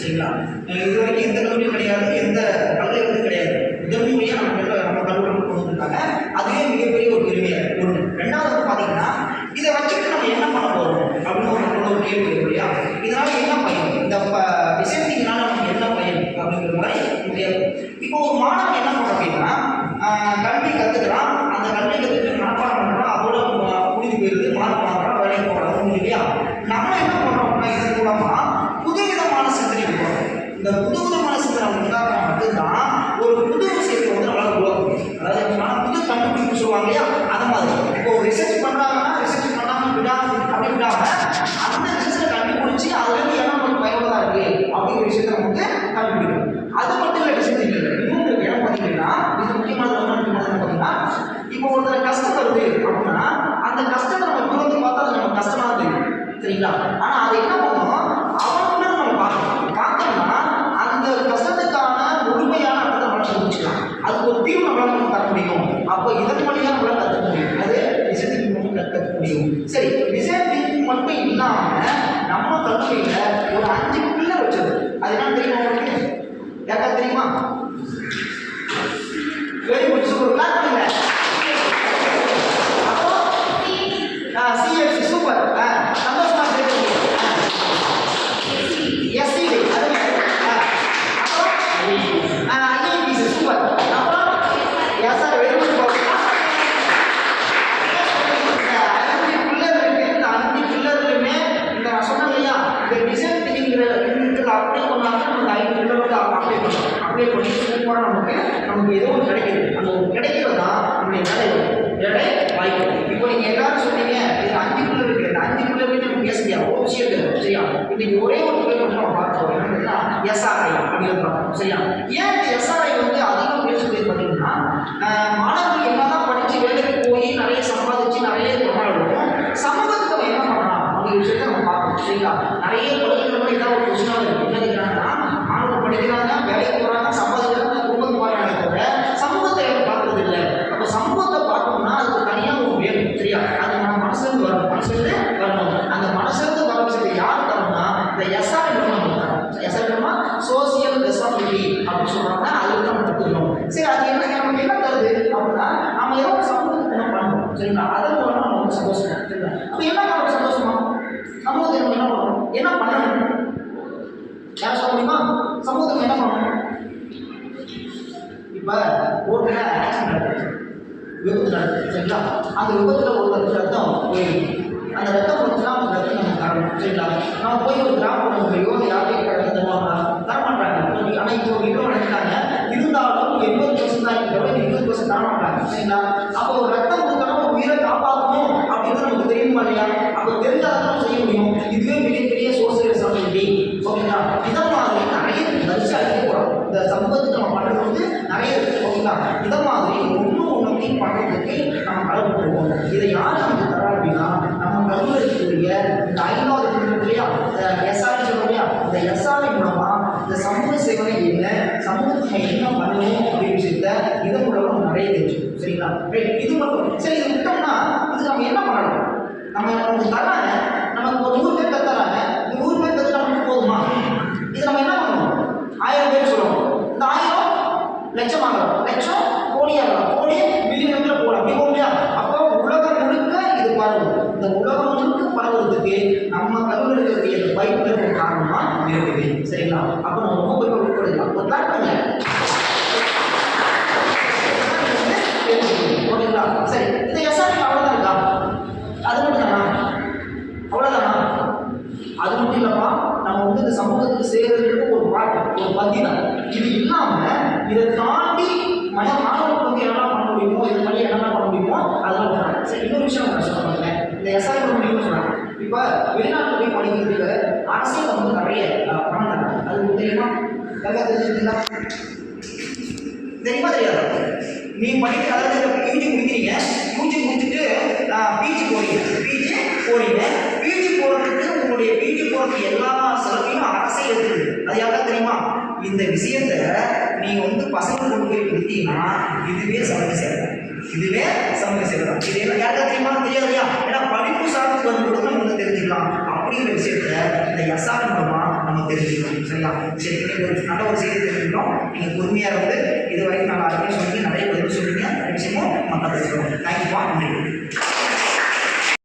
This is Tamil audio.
சரிங்களா? இது வரைக்கும் எந்த கல்லூரியும் கிடையாது எந்த பல்கலைக்கழகம் கிடையாது. முதல் முறையாக நம்ம நம்ம கல்லூரி கொண்டு வந்திருக்காங்க. அதுவே மிகப்பெரிய ஒரு பெருமையாக ஒன்று ரெண்டாவது வந்து பார்த்தீங்கன்னா இதை வச்சுக்கிட்டு நம்ம என்ன பண்ண போகிறோம் அப்படின்னு ஒரு ஒரு கேள்வி இருக்கு இல்லையா? இதனால் என்ன பயன்? இந்த டிசைனிங்னால நமக்கு என்ன பயன்? அப்படிங்கிற மாதிரி முடியாது இப்போ ஒரு மாணவன் என்ன பண்ணுறோம் அப்படின்னா கல்வி கற்றுக்கிறான் அந்த கல்வி கற்றுக்கிட்டு மனப்பாடம் பண்ணுறான் அதோட முடிஞ்சு போயிடுது. மார்க் பண்ணுறான் வேலைக்கு போகிறான் இல்லையா? நம்ம என்ன பண்ணுறோம் அப்படின்னா இதன் போகிறோம் இந்த புதுவிதமான சிந்தனை உண்டாக்குனா மட்டும்தான் ஒரு புது விஷயத்தை வந்து நம்மளால உருவாக்க முடியும். அதாவது புது கண்டுபிடிப்பு சொல்லுவாங்க இல்லையா? அந்த மாதிரி. இப்போ ரிசர்ச் பண்ணுறாங்கன்னா ரிசர்ச் பண்ணாமல் விடாம அப்படி விடாம அந்த ரிசர்ச்சை கண்டுபிடிச்சி அதுலேருந்து என்ன நமக்கு பயனுள்ளதாக இருக்குது அப்படிங்கிற விஷயத்தை நமக்கு கண்டுபிடிக்கும் அது மட்டும் இல்லை ரிசர்ச் இல்லை இன்னும் என்ன பார்த்தீங்கன்னா இது முக்கியமான ரொம்ப முக்கியமானது பார்த்தீங்கன்னா இப்போ ஒருத்தர் கஷ்டம் வருது அப்படின்னா அந்த கஷ்டத்தை நம்ம தூரத்து பார்த்தா அது நமக்கு கஷ்டமாக தெரியும் சரிங்களா ஆனால் அது என்ன பண்ணும் அவனுக்குள்ள நம்ம பார்க்கணும் பார்த்தோம்னா அந்த கஷ்டத்துக்கான முழுமையான அர்த்தத்தை நம்ம தெரிஞ்சுக்கலாம் அதுக்கு ஒரு தீர்வு நம்மளால நம்ம தர முடியும் அப்போ இதன் வழியாக நம்மளால கற்றுக்க முடியும் அது டிசைன் திங்கிங் மட்டும் கற்றுக்க முடியும் சரி டிசைன் திங்கிங் மட்டும் இல்லாமல் நம்ம கல்லூரியில் ஒரு அஞ்சு பிள்ளை வச்சது அது என்ன தெரியுமா உங்களுக்கு? யாருக்கா தெரியுமா? அப்ளை பண்ணி சூப்பராக நமக்கு நமக்கு ஏதோ ஒன்று கிடைக்குது அந்த ஒரு கிடைக்கிறது? தான் நம்முடைய வேலை வேலை வாய்ப்பு. இப்போ நீங்கள் எல்லாரும் சொன்னீங்க இது அஞ்சு பில்லர் இருக்கு. இந்த அஞ்சு பில்லர் நம்ம பேச ஒரு விஷயம் தெரியும் சரியா? இன்னைக்கு ஒரே ஒரு பில்லர் மட்டும் நம்ம பார்க்க என்னன்னா எஸ்ஆர்ஐ அப்படின்னு பார்க்கணும் சரியா? ஏன் இந்த எஸ்ஆர்ஐ வந்து அதிகம் பேசுகிறது பார்த்தீங்கன்னா மாணவர்கள் என்ன தான் படித்து வேலைக்கு போய் நிறைய சம்பாதிச்சு நிறைய கொண்டாடுவோம் சமூகத்துக்கு அவன் என்ன பண்ணலாம்? அப்படிங்கிற விஷயத்தை நம்ம பார்க்கணும். சரிங்களா? நிறைய பள்ளிகள் ஏதாவது ஒரு கொஸ்டினாக என்ன கேட்குறாங்கன்னா படிக்கிறாங்க வேலைக்கு போகிறாங்க சம்பாதிக்கிறாங்க குடும்பத்து பாருங்க தவிர சமூகத்தை யாரும் பார்க்கறது இல்லை அப்போ சமூகத்தை பார்க்கணும்னா அதுக்கு தனியாக ஒரு வேணும் சரியா? அது நம்ம மனசுலேருந்து வரணும் மனசுலேருந்து வரணும். அந்த மனசுலேருந்து வர விஷயத்தை யார் தரணும்னா இந்த எஸ்ஆர் மூலமாக தரணும் சோசியல் ரெஸ்பான்சிபிலிட்டி அப்படின்னு சொல்கிறாங்க அதுக்கு நம்ம கற்றுக்கணும் சரி அது என்ன? நமக்கு என்ன தருது அப்படின்னா நம்ம ஏதோ சமூகத்துக்கு என்ன பண்ணணும்? சரிங்களா? அதன் மூலமாக நம்ம வந்து சந்தோஷமா சரிங்களா? அப்போ என்ன பண்ணணும் சந்தோஷமா? சமூகத்துக்கு நம்ம என்ன பண்ணணும்? என்ன பண்ணணும்? யார் சொல்ல முடியுமா? சமூகம் என்ன பண்ணணும் இப்போ ஓட்டுல ஆக்சிடென்ட் நடக்குது. விபத்து நடக்குது சரிங்களா? அந்த விபத்தில் ஒருத்தருக்கு ரத்தம் போயிருக்கு அந்த ரத்தம் போச்சுன்னா அந்த ரத்தம் நம்ம காரணம் சரிங்களா? நம்ம போய் ஒரு கிராமப்புறங்களையோ யாரையும் கடந்து தருவாங்களா தரமாட்டாங்க ஆனால் இப்போ ஒரு இடம் இருந்தாலும் எண்பது பர்சன்ட் தான் இருக்கிறவங்க இருபது பர்சன்ட் தரமாட்டாங்க சரிங்களா? அப்போ ஒரு ரத்தம் கொடுத்தாலும் உயிரை காப்பாற்றணும் அப்படின்னு நமக்கு தெரியுமா இல்லையா? அப்போ தெரிஞ்சாலும் இந்த சம்பவத்துக்கு நம்ம பண்ணுறது வந்து நிறைய இருக்கு ஓகேங்களா இதை மாதிரி ஒன்று ஒன்றையும் பண்ணுறதுக்கு நம்ம கடவுள் இதை யார் நமக்கு தரா அப்படின்னா நம்ம கல்லூரிக்குரிய இந்த ஐந்தாவது பிரிவு இல்லையா? எஸ்ஆர்ஐ சொல்லுவோம் இல்லையா? இந்த எஸ்ஆர்ஐ மூலமாக இந்த சமூக சேவை என்ன சமூகத்துக்கு நம்ம என்ன பண்ணணும் அப்படின்னு விஷயத்த இதன் மூலமாக நம்ம நிறைய தெரிஞ்சுக்கணும். சரிங்களா? ரைட் இது மட்டும். சரி இது விட்டோம்னா இதுக்கு நம்ம என்ன பண்ணணும்? நம்ம நமக்கு தராங்க நமக்கு ஒரு நூறு பேர் தராங்க இந்த நூறு பேர் கத்துட்டா மட்டும் போதுமா இது நம்ம என்ன பண்ணணும் ஆயிரம் பேர் சொல்லுவோம் இந்த ஆயிரம் லட்சம் ஆகலாம் லட்சம் கோடி ஆகலாம் கோடி மில்லியன் போகலாம். அப்படி போகும் இல்லையா அப்போ உலகம் முழுக்க இது பரவும். இந்த உலகம் முழுக்க பரவுறதுக்கு நம்ம கல்லூரி இருக்கக்கூடிய இந்த பைப்பில் காரணமா இருக்குது. சரிங்களா? அப்போ நம்ம ரொம்ப போய் உட்படுத்தலாம் ஒரு பிளான் பண்ணுங்க ஓகேங்களா சரி இந்த எஸ்ஆர்டி அவ்வளோதான் இருக்கா அது மட்டும் தானா அவ்வளோதானா அது மட்டும் இல்லைப்பா நம்ம வந்து இந்த சமூகத்துக்கு சேர்றதுக்கு ஒரு பாட்டு ஒரு பத்தி தான் இது இல்லாமல் இதை தாண்டி மன மாணவர்களுக்கு வந்து என்னெல்லாம் பண்ண முடியுமோ இது மாதிரி என்னெல்லாம் பண்ண முடியுமோ அதெல்லாம் பண்ணுறாங்க சரி இன்னொரு விஷயம் நான் சொல்ல மாட்டேன் இந்த எஸ்ஆர்ஐ பண்ண முடியும்னு சொல்கிறாங்க இப்போ வெளிநாட்டு போய் படிக்கிறதுக்கு அரசியல் வந்து நிறைய பணம் தராங்க. அது தெரியுமா? யாருக்கா தெரிஞ்சுருக்கீங்களா தெரியுமா தெரியாது? நீ படிக்கிற அளவுக்கு யூஜி முடிக்கிறீங்க. யூஜி முடிச்சுட்டு பிஜி போறீங்க. பிஜி போறீங்க. பிஜி போகிறதுக்கு உங்களுடைய பிஜி போகிறதுக்கு எல்லா செலவையும் அரசே எடுத்துருது அது யாருக்கா தெரியுமா? இந்த விஷயத்த நீ வந்து பசங்க கொண்டு போய் கொடுத்தீங்கன்னா இதுவே சமூக சேவை இதுவே சமூக சேவை தான் இது என்ன யாருக்கா தெரியுமா? தெரியாது இல்லையா ஏன்னா படிப்பு சார்ந்து வந்து கூட நம்ம வந்து தெரிஞ்சுக்கலாம். அப்படிங்கிற விஷயத்த இந்த எஸ்ஆர் மூலமா நம்ம தெரிஞ்சுக்கணும் சரி சரி இன்னைக்கு ஒரு நல்ல ஒரு செய்தி தெரிஞ்சுக்கிறோம் நீங்கள் பொறுமையாக இருந்து இது வரைக்கும் நல்லா இருக்குன்னு சொல்லி நிறைய பதில் சொல்லுங்க நிறைய விஷயமும் நம்ம கற்றுக்கிறோம் தேங்க்யூப்பா நன்றி.